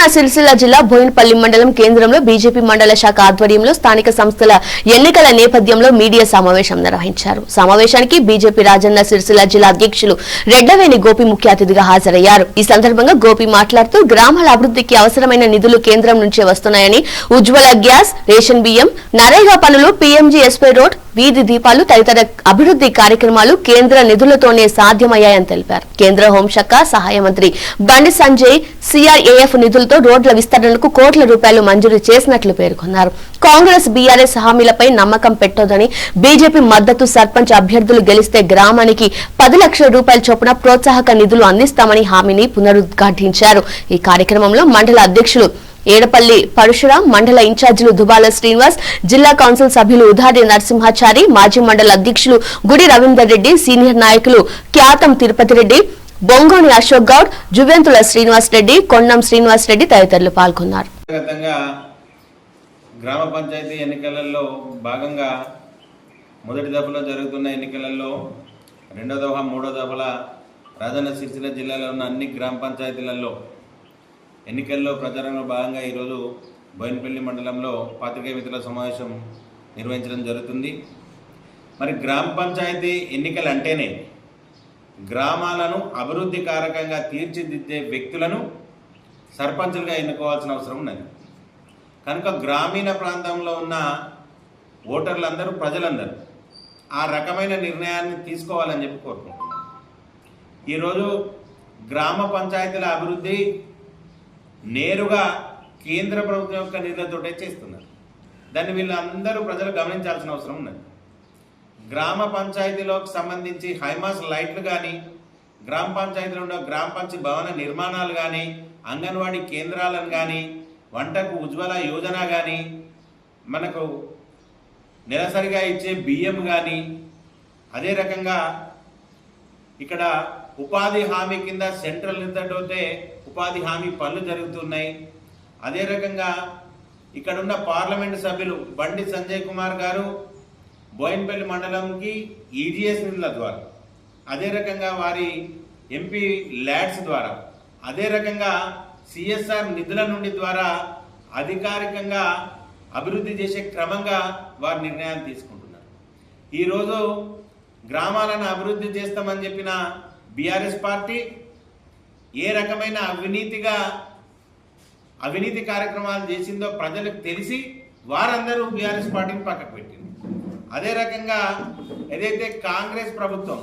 సిరిసిల్ల జిల్లా బోయినపల్లి మండలం కేంద్రంలో బీజేపీ మండల శాఖ ఆధ్వర్యంలో స్థానిక సంస్థల ఎన్నికల నేపథ్యంలో మీడియా సమావేశం నిర్వహించారు. సమావేశానికి బీజేపీ రాజన్న సిరిసిల్ల జిల్లా అధ్యక్షులు రెడ్డవేణి గోపి ముఖ్య అతిథిగా హాజరయ్యారు. ఈ సందర్భంగా గోపి మాట్లాడుతూ గ్రామాల అభివృద్ధికి అవసరమైన నిధులు కేంద్రం నుంచే వస్తున్నాయని ఉజ్వల గ్యాస్ రేషన్ బియ్యం నరేగా పనులు పీఎంజీఎస్పై రోడ్ వీధి దీపాలు తదితర అభివృద్ధి కార్యక్రమాలు కేంద్ర నిధులతోనే సాధ్యమయ్యాయని తెలిపారు. కేంద్ర హోంశాఖ సహాయ మంత్రి బండి సంజయ్ సిఆర్ఏఎఫ్ నిధులతో రోడ్ల విస్తరణకు కోట్ల రూపాయలు మంజూరు చేసినట్లు పేర్కొన్నారు. కాంగ్రెస్ బీఆర్ఎస్ హామీలపై నమ్మకం పెట్టొద్దని బీజేపీ మద్దతు సర్పంచ్ అభ్యర్థులు గెలిస్తే గ్రామానికి పది లక్షల రూపాయల చొప్పున ప్రోత్సాహక నిధులు అందిస్తామని హామీని పునరుద్ఘాటించారు. ఈ కార్యక్రమంలో మండల అధ్యక్షులు ఏడపల్లి పరశురాం మండల ఇన్ఛార్జీలు దుబాల శ్రీనివాస్ జిల్లా కౌన్సిల్ సభ్యులు ఉదారి నరసింహాచారి మాజీ మండల అధ్యక్షులు గుడి రవీందర్ రెడ్డి సీనియర్ నాయకులు క్యాతం తిరుపతి రెడ్డి బొంగోని అశోక్ గౌడ్ జువెంతుల శ్రీనివాస్ రెడ్డి కొండం శ్రీనివాస్ రెడ్డి తదితరులు పాల్గొన్నారు. గ్రామ పంచాయతీ ఎన్నికలలో భాగంగా మొదటి దఫలో జరుగుతున్న ఎన్నికలలో రెండో దఫ మూడో దఫల రాజన్న సిరిసిల్ల జిల్లాలో ఉన్న అన్ని గ్రామ పంచాయతీలలో ఎన్నికల్లో ప్రచారంలో భాగంగా ఈరోజు బోయినపల్లి మండలంలో పాత్రికేయ మిత్రుల సమావేశం నిర్వహించడం జరుగుతుంది. మరి గ్రామ పంచాయతీ ఎన్నికలు అంటేనే గ్రామాలను అభివృద్ధి కారకంగా తీర్చిదిద్దే వ్యక్తులను సర్పంచులుగా ఎన్నుకోవాల్సిన అవసరం ఉన్నది. కనుక గ్రామీణ ప్రాంతంలో ఉన్న ఓటర్లందరూ ప్రజలందరూ ఆ రకమైన నిర్ణయాన్ని తీసుకోవాలని చెప్పి కోరుకుంటున్నాను ఈరోజు గ్రామ పంచాయతీల అభివృద్ధి నేరుగా కేంద్ర ప్రభుత్వం యొక్క నిధులతోటే చేస్తున్నారు. దాన్ని వీళ్ళందరూ ప్రజలు గమనించాల్సిన అవసరం ఉన్నది. గ్రామ పంచాయతీలోకి సంబంధించి హైమాస్ లైట్లు కానీ గ్రామ పంచాయతీలో ఉన్న గ్రామ పంచాయతీ భవన నిర్మాణాలు కానీ అంగన్వాడీ కేంద్రాలను కానీ వంటకు ఉజ్వల యోజన కానీ మనకు నెలసరిగా ఇచ్చే బియ్యం కానీ అదే రకంగా ఇక్కడ ఉపాధి హామీ కింద సెంట్రల్ నిధులతోటే ఉపాధి హామీ పనులు జరుగుతున్నాయి. అదే రకంగా ఇక్కడున్న పార్లమెంటు సభ్యులు బండి సంజయ్ కుమార్ గారు బోయిన్పల్లి మండలంకి ఈజీఎస్ నిధుల ద్వారా అదే రకంగా వారి ఎంపీ ల్యాడ్స్ ద్వారా అదే రకంగా సిఎస్ఆర్ నిధుల నుండి ద్వారా అధికారికంగా అభివృద్ధి చేసే క్రమంగా వారు నిర్ణయాలు తీసుకుంటున్నారు. ఈరోజు గ్రామాలను అభివృద్ధి చేస్తామని చెప్పిన బీఆర్ఎస్ పార్టీ ఏ రకమైన అవినీతిగా అవినీతి కార్యక్రమాలు చేసిందో ప్రజలకు తెలిసి వారందరూ బీఆర్ఎస్ పార్టీని పక్కకు పెట్టింది. అదే రకంగా ఏదైతే కాంగ్రెస్ ప్రభుత్వం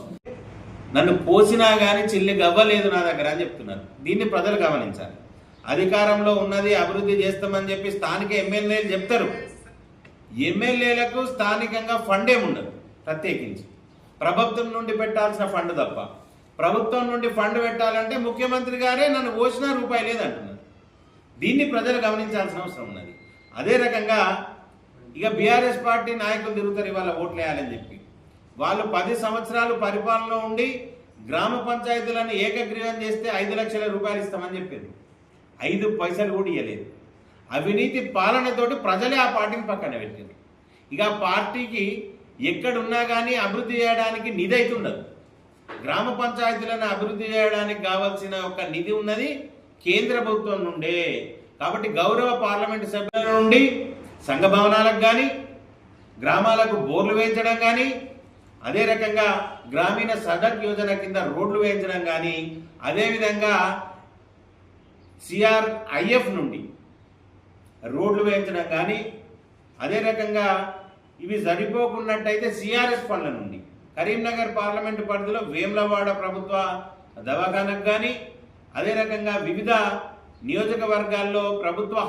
నన్ను పోసినా కానీ చిల్లి గవ్వలేదు నా దగ్గర అని చెప్తున్నారు. దీన్ని ప్రజలు గమనించాలి. అధికారంలో ఉన్నది అభివృద్ధి చేస్తామని చెప్పి స్థానిక ఎమ్మెల్యేలు చెప్తారు. ఎమ్మెల్యేలకు స్థానికంగా ఫండ్ ఏముండదు ప్రత్యేకించి. ప్రభుత్వం నుండి పెట్టాల్సిన ఫండ్ తప్ప. ప్రభుత్వం నుండి ఫండ్ పెట్టాలంటే ముఖ్యమంత్రి గారే నన్ను పోసినా రూపాయి లేదంటున్నారు. దీన్ని ప్రజలు గమనించాల్సిన అవసరం ఉన్నది. అదే రకంగా ఇక బీఆర్ఎస్ పార్టీ నాయకులు తిరుగుతారు ఇవాళ ఓట్లు వేయాలని చెప్పి. వాళ్ళు పది సంవత్సరాలు పరిపాలనలో ఉండి గ్రామ పంచాయతీలను ఏకగ్రీవం చేస్తే ఐదు లక్షల రూపాయలు ఇస్తామని చెప్పింది ఐదు పైసలు కూడా ఇవ్వలేదు అవినీతి పాలనతోటి ప్రజలే ఆ పార్టీని పక్కన పెట్టింది ఇక ఆ పార్టీకి ఎక్కడున్నా కానీ అభివృద్ధి చేయడానికి నిధి అయితే ఉండదు గ్రామ పంచాయతీలను అభివృద్ధి చేయడానికి కావాల్సిన ఒక నిధి ఉన్నది కేంద్ర ప్రభుత్వం నుండే. కాబట్టి గౌరవ పార్లమెంటు సభ్యుల నుండి సంఘ భవనాలకు కానీ గ్రామాలకు బోర్లు వేయించడం కానీ అదే రకంగా గ్రామీణ సడక్ యోజన కింద రోడ్లు వేయించడం కానీ అదేవిధంగా సిఆర్ఐఎఫ్ నుండి రోడ్లు వేయించడం కానీ అదే రకంగా ఇవి సరిపోకున్నట్టయితే సిఆర్ఎస్ ఫండ్ల నుండి కరీంనగర్ పార్లమెంటు పరిధిలో వేములవాడ ప్రభుత్వ దవాఖానకు కానీ అదే రకంగా వివిధ నియోజకవర్గాల్లో ప్రభుత్వ